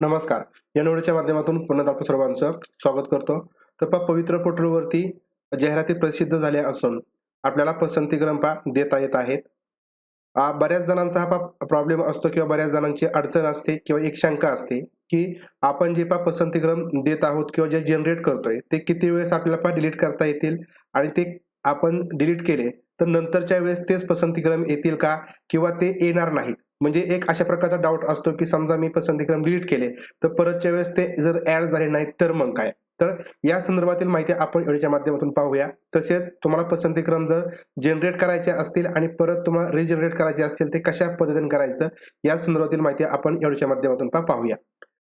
नमस्कार. या निवडीच्या माध्यमातून पुन्हा आपण सर्वांचं स्वागत करतो. तर पहा पवित्र पोर्टलवरती जाहिराती प्रसिद्ध झाल्या असून आपल्याला पसंती ग्रंपा पहा देता येत आहेत. बऱ्याच जणांचा हा प्रॉब्लेम असतो किंवा बऱ्याच जणांची अडचण असते किंवा एक शंका असते की आपण जे पा पसंतीक्रम देत आहोत किंवा जे जनरेट करतोय ते किती वेळेस आपल्याला पा डिलीट करता येतील आणि ते आपण डिलीट केले तर नंतरच्या वेळेस तेच पसंतीक्रम येतील का किंवा ते येणार नाहीत? म्हणजे एक अशा प्रकारचा डाऊट असतो की समजा मी पसंतीक्रम डिलीट केले तर परतच्या वेळेस ते जर ऍड झाले नाही तर मग काय? तर या संदर्भातील माहिती आपण व्हिडिओच्या माध्यमातून पाहूया. तसेच तुम्हाला पसंतीक्रम जर जनरेट करायचे असतील आणि परत तुम्हाला रिजनरेट करायचे असतील ते कशा पद्धतीने करायचं? या संदर्भातील माहिती आपण व्हिडिओच्या माध्यमातून पहा पाहूया.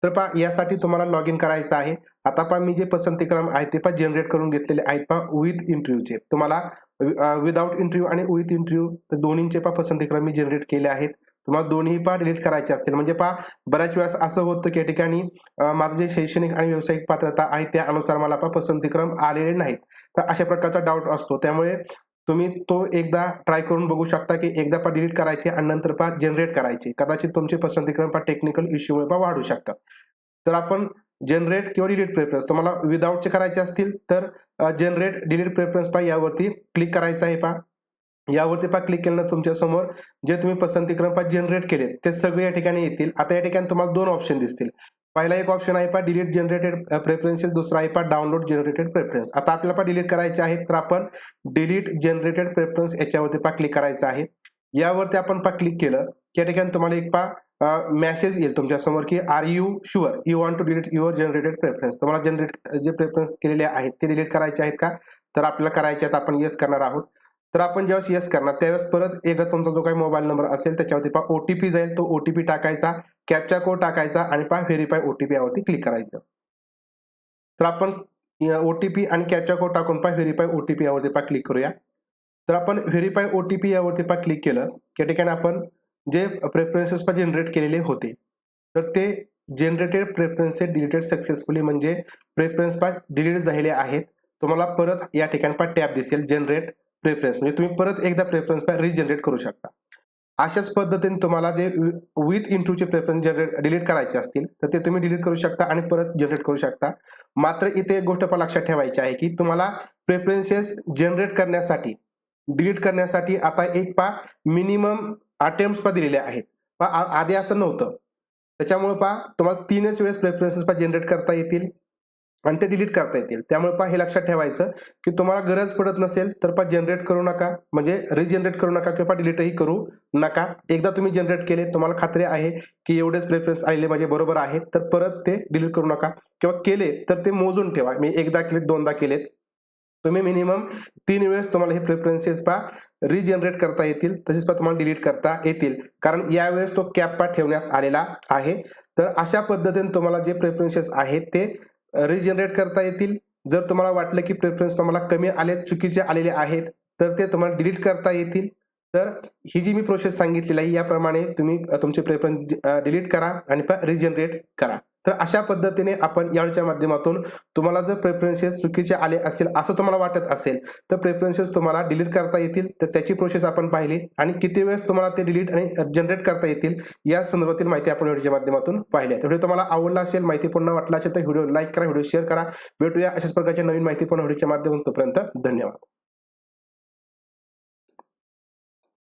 तर पहा यासाठी तुम्हाला लॉग इन करायचं आहे. आता पहा मी जे पसंतीक्रम आहे ते पहा जनरेट करून घेतलेले आहेत पहा विथ इंटरव्ह्यूचे तुम्हाला विदाउट इंटरव्ह्यू आणि विथ इंटरव्ह्यू दोन्हींचे पहा पसंतीक्रम मी जनरेट केले आहेत. तुम्हाला दोन्ही पहा डिलीट करायचे असतील. म्हणजे पहा बऱ्याच वेळेस असं होतं की या ठिकाणी माझं जे शैक्षणिक आणि व्यावसायिक पात्रता आहे त्यानुसार मला पहा पसंतीक्रम आलेले नाहीत. तर अशा प्रकारचा डाऊट असतो. त्यामुळे तुम्ही तो एकदा ट्राय करून बघू शकता की एकदा पा डिलीट करायचे आणि नंतर पा जनरेट करायचे. कदाचित तुमचे पसंतीक्रम पा टेक्निकल इश्यूमुळे पा वाढू शकतात. तर आपण जनरेट किंवा डिलीट प्रेफरन्स तुम्हाला विदाऊटचे करायचे असतील तर जनरेट डिलीट प्रेफरन्स पा यावरती क्लिक करायचं आहे पहा. यावरती पहा क्लिक केल्यानंतर तुमच्यासमोर जे तुम्ही पसंती क्रमांक जनरेट केले ते सगळे या ठिकाणी येतील. आता या ठिकाणी तुम्हाला दोन ऑप्शन दिसतील. पहिला एक ऑप्शन आहे पा डिलीट जनरेटेड प्रेफरन्सेस दुसरा आहे पा डाउनलोड जनरेटेड प्रेफरन्स आता आपल्याला पा डिलीट करायचे आहे तर आपण डिलीट जनरेटेड प्रेफरन्स याच्यावरती पा क्लिक करायचं आहे. यावरती आपण पहा क्लिक केलं की या ठिकाणी तुम्हाला एक पा मेसेज येईल तुमच्यासमोर की are you sure you want to delete your generated preference तुम्हाला जनरेट जे प्रेफरन्स केलेले आहेत ते डिलीट करायचे आहेत का? तर आपल्याला करायचे आहेत आपण येस करणार आहोत. तर आपण ज्यावेळेस येस करणार त्यावेळेस परत एकदा तुमचा जो काही मोबाईल नंबर असेल त्याच्यावरती पहा ओटीपी जाईल तो ओटीपी टाकायचा कॅपचा कोड टाकायचा आणि पहा व्हेरीफाय ओटीपी यावरती क्लिक करायचं. तर आपण ओटीपी आणि कॅपचा कोड टाकून पहा व्हेरीफाय ओटीपी यावरती पहा क्लिक करूया. तर आपण व्हेरीफाय ओटीपी यावरती पहा क्लिक केलं त्या ठिकाणी आपण जे प्रेफरन्सेस पहा जनरेट केलेले होते तर ते जनरेटेड प्रेफरन्सेस डिलीटेड सक्सेसफुली म्हणजे प्रेफरन्स पहा डिलीट झालेले आहेत. तुम्हाला परत या ठिकाणी पहा टॅब दिसेल जनरेट प्रेफरन्स म्हणजे तुम्ही परत एकदा प्रेफरन्स रिजनरेट करू शकता. अशाच पद्धतीने तुम्हाला जे विथ इंटूचे प्रेफरन्स जनरेट डिलीट करायचे असतील तर ते तुम्ही डिलीट करू शकता आणि परत जनरेट करू शकता. मात्र इथे एक गोष्ट पण लक्षात ठेवायची आहे की तुम्हाला प्रेफरन्सेस जनरेट करण्यासाठी डिलीट करण्यासाठी आता एक पा मिनिमम अटेम्प्ट पा दिलेले आहेत. पा आधी असं नव्हतं. त्याच्यामुळे पा तुम्हाला तीनच वेळेस प्रेफरन्सेस पा जनरेट करता येतील. आणि ते डिलीट करता येतील. त्यामुळे पहा हे लक्षात ठेवायचं की तुम्हाला गरज पडत नसेल तर पहा जनरेट करू नका. म्हणजे रिजनरेट करू नका किंवा डिलीटही करू नका. एकदा तुम्ही जनरेट केले तुम्हाला खात्री आहे की एवढेच प्रेफरन्स आलेले माझे बरोबर आहेत तर परत ते डिलीट करू नका. किंवा केले तर ते मोजून ठेवा. मी एकदा केलेत दोनदा केलेत. तुम्ही मिनिमम तीन वेळेस तुम्हाला हे प्रेफरन्सेस पा रिजनरेट करता येतील. तसेच पहा तुम्हाला डिलीट करता येतील. कारण यावेळेस तो कॅप पा ठेवण्यात आलेला आहे. तर अशा पद्धतीने तुम्हाला जे प्रेफरन्सेस आहेत ते रिजनरेट करता येतील. जर तुम्हाला वाटलं की प्रेफरन्स तुम्हाला कमी आले चुकीचे आलेले आहेत तर ते तुम्हाला डिलीट करता येतील. तर ही जी मी प्रोसेस सांगितलेली आहे याप्रमाणे तुम्ही तुमचे प्रेफरन्स डिलीट करा आणि रिजनरेट करा. तर अशा पद्धतीने आपण याच्या माध्यमातून तुम्हाला जर प्रेफरन्सेस चुकीचे आले असतील असं तुम्हाला वाटत असेल तर प्रेफरन्सेस तुम्हाला डिलीट करता येतील. तर त्याची प्रोसेस आपण पाहिली आणि किती वेळेस तुम्हाला ते डिलीट आणि जनरेट करता येतील या संदर्भातील माहिती आपण व्हिडिओच्या माध्यमातून पाहिली आहे. व्हिडिओ तुम्हाला आवडला असेल माहिती पूर्ण वाटला असेल तर व्हिडिओ लाईक करा व्हिडिओ शेअर करा. भेटूया अशाच प्रकारच्या नवीन माहिती पूर्ण व्हिडिओच्या माध्यमातून. तोपर्यंत धन्यवाद.